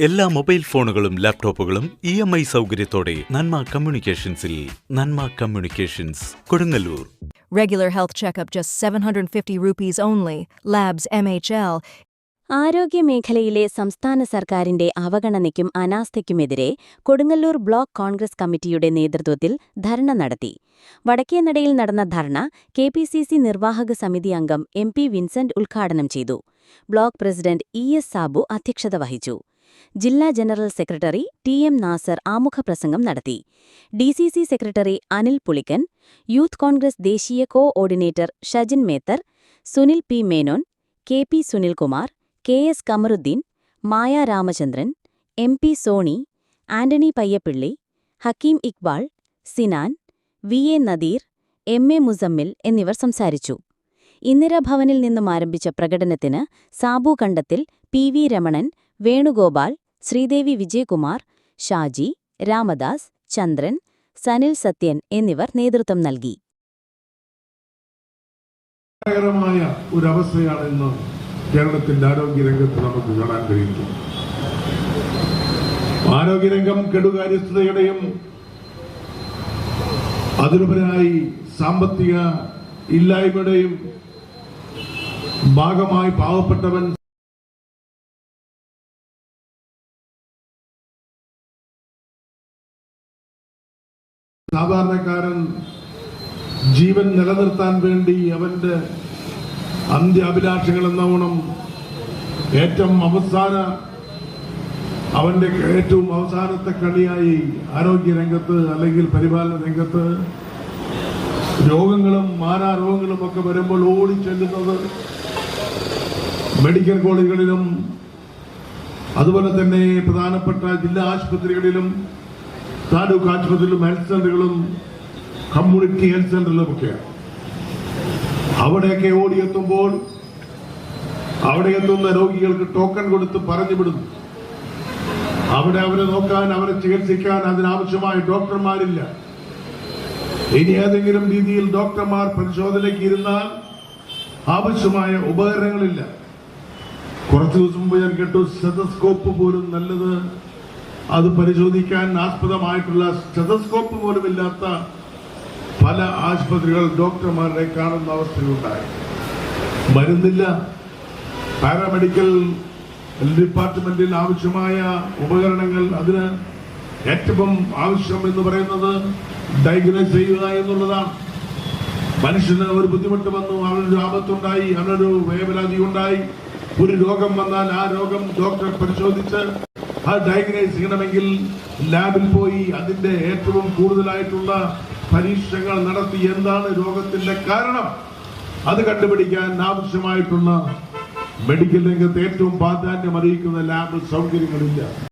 എല്ലാ മൊബൈൽ ഫോണുകളും ലാപ്ടോപ്പുകളും ഇ എം ഐ സൗകര്യത്തോടെ Nanma കമ്മ്യൂണിക്കേഷൻസിൽ Nanma communications Kodungallur Regular health checkup just 750 rupees only. Labs MHL. ആരോഗ്യമേഖലയിലെ സംസ്ഥാന സർക്കാരിന്റെ അവഗണനയ്ക്കും അനാസ്ഥയ്ക്കുമെതിരെ കൊടുങ്ങല്ലൂർ ബ്ലോക്ക് കോൺഗ്രസ് കമ്മിറ്റിയുടെ നേതൃത്വത്തിൽ ധർണ നടത്തി വടക്കേനടയിൽ നടന്ന ധർണ കെ പി സി സി നിർവാഹക സമിതി അംഗം എം പി വിൻസെന്റ് ഉദ്ഘാടനം ചെയ്തു block president E S Sabu അധ്യക്ഷത വഹിച്ചു ജില്ലാ general secretary T M Nasar ആമുഖപ്രസംഗം നടത്തി. D C C secretary Anil Pulikkan youth Congress ദേശീയ coordinator Shajin Methar Sunil P Menon K P Sunilkumar K S Kamaruddin Maya Ramachandran M P Sony Antony Payyappilly Hakkim Iqbal Sinan V A Nadeer M A Muzammil എന്നിവർ സംസാരിച്ചു. ഇന്ദിരാഭവനിൽ നിന്നും ആരംഭിച്ച പ്രകടനത്തിന് Sabu Kandathil P V Ramanan Venugopal Sreedevi Vijayakumar Shaji Ramadas Chandran Sanil Sathyan എന്നിവർ നേതൃത്വം നൽകി. ഒരു അവസ്ഥയാണ് ഇന്ന് കേരളത്തിന്റെ ആരോഗ്യരംഗത്ത് നമുക്ക് കാണാൻ കഴിയുന്നത്. ആരോഗ്യരംഗം കെടുകാര്യസ്ഥതയുടെയും അതിലുപരിയായി സാമ്പത്തിക ഇല്ലായ്മയുടെയും ഭാഗമായി പാവപ്പെട്ടവൻ സാധാരണക്കാരൻ ജീവൻ നിലനിർത്താൻ വേണ്ടി അവന്റെ അന്ത്യ അഭിലാഷങ്ങൾ എന്നോണം ഏറ്റവും അവസാന അവന്റെ ഏറ്റവും അവസാനത്തെ കളിയായി ആരോഗ്യ രംഗത്ത് അല്ലെങ്കിൽ പരിപാലന രംഗത്ത് രോഗങ്ങളും മാനാരോഗങ്ങളും ഒക്കെ വരുമ്പോൾ ഓടിച്ചെല്ലുന്നത് മെഡിക്കൽ കോളേജുകളിലും അതുപോലെ തന്നെ പ്രധാനപ്പെട്ട ജില്ലാ ആശുപത്രികളിലും താലൂക്ക് ആശുപത്രിയിലും ഹെൽത്ത് സെന്ററുകളും കമ്മ്യൂണിറ്റി ഹെൽത്ത് സെന്ററിലും ഒക്കെയാണ് അവിടെയൊക്കെ ഓടിയെത്തുമ്പോൾ അവിടെ എത്തുന്ന രോഗികൾക്ക് ടോക്കൺ കൊടുത്ത് പറഞ്ഞു വിടുന്നു. അവിടെ അവരെ നോക്കാൻ അവരെ ചികിത്സിക്കാൻ അതിനാവശ്യമായ ഡോക്ടർമാരില്ല. ഇനി ഏതെങ്കിലും രീതിയിൽ ഡോക്ടർമാർ പരിശോധനയ്ക്ക് ഇരുന്നാൽ ആവശ്യമായ ഉപകരണങ്ങളില്ല. കുറച്ചു ദിവസം മുമ്പ് ഞാൻ കേട്ടു സ്റ്റെതസ്കോപ്പ് പോലും നല്ലത് അത് പരിശോധിക്കാൻ ആസ്പദമായിട്ടുള്ള സ്റ്റെതസ്കോപ്പ് പോലും ഇല്ലാത്ത പല ആശുപത്രികൾ ഡോക്ടർമാരെ കാണുന്ന അവസ്ഥയുണ്ടായി മരുന്നില്ല പാരാമെഡിക്കൽ ഡിപ്പാർട്ട്മെന്റിൽ ആവശ്യമായ ഉപകരണങ്ങൾ അതിന് ഏറ്റവും ആവശ്യം എന്ന് പറയുന്നത് ഡയഗ്നോസ് ചെയ്യുക എന്നുള്ളതാണ്. മനുഷ്യന് ഒരു ബുദ്ധിമുട്ട് വന്നു അവനൊരു ആപത്തുണ്ടായി അവനൊരു വേവലാതി ഉണ്ടായി. ഒരു രോഗം വന്നാൽ ആ രോഗം ഡോക്ടർ പരിശോധിച്ച് ആ ഡയഗ്നൈസ് ചെയ്യണമെങ്കിൽ ലാബിൽ പോയി അതിന്റെ ഏറ്റവും കൂടുതലായിട്ടുള്ള പരീക്ഷകൾ നടത്തി എന്താണ് രോഗത്തിന്റെ കാരണം? അത് കണ്ടുപിടിക്കാൻ ആവശ്യമായിട്ടുള്ള മെഡിക്കൽ രംഗത്ത് ഏറ്റവും പ്രാധാന്യം അറിയിക്കുന്ന ലാബ് സൗകര്യങ്ങളില്ല.